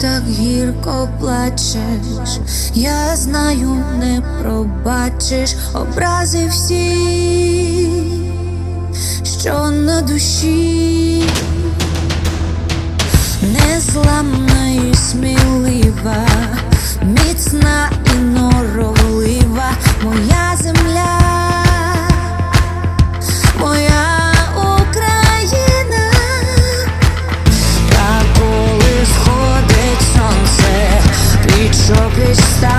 так гірко плачеш? Я знаю, не пробачиш образи всі, що на душі, незламна і смілива, wish